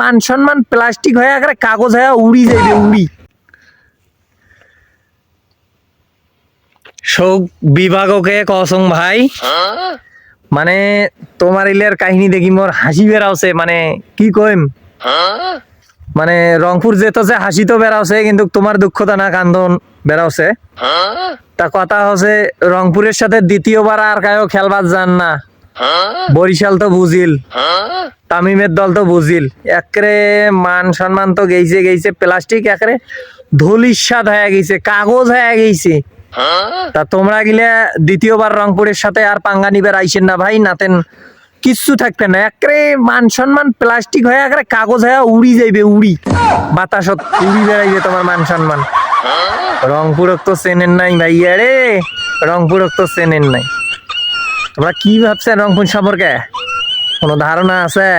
মান সম্মান প্লাস্টিক হয়ে কাগজ হয়ে উড়ি যাইবে উড়ি। শোক বিভাগকে কসং ভাই। মানে তোমার ইলের কাহিনী দেখি মোর হাসি বেরাওছে মানে কি কইম? মানে রংপুর যেত যে হাসি তো বেরাওছে কিন্তু তোমার দুঃখতা না কান্দন বেরাওছে তা কথা হচ্ছে রংপুরের সাথে দ্বিতীয়বার আর কায়ও খেলবার যান না। বরিশাল তো বুঝিল। তামিমের দল তো বুঝিল। একরে মান সম্মান তো গেইছে গেইছে, প্লাস্টিক একরে ধুলির স্বাদ হয়ে গেছে কাগজ হয়ে গেছে তা তোমরা গিলে দ্বিতীয়বার রংপুরের সাথে আর পাঙ্গা নিবে আইসেন না ভাই নাতেন কিচ্ছু থাকবে না। একরে মান সম্মান প্লাস্টিক হয়ে একরে কাগজ হয়ে উড়ি যাইবে, উড়ি। বাতাসত উড়ি বেড়াইবে তোমার মান সম্মান। রংপুরক তো চেনেন নাই ভাইয়া রে রংপুরক তো চেনেন নাই। তোমরা কি ভাবছেন রংপুর সম্পর্কে? কোনো ধারণা আছে?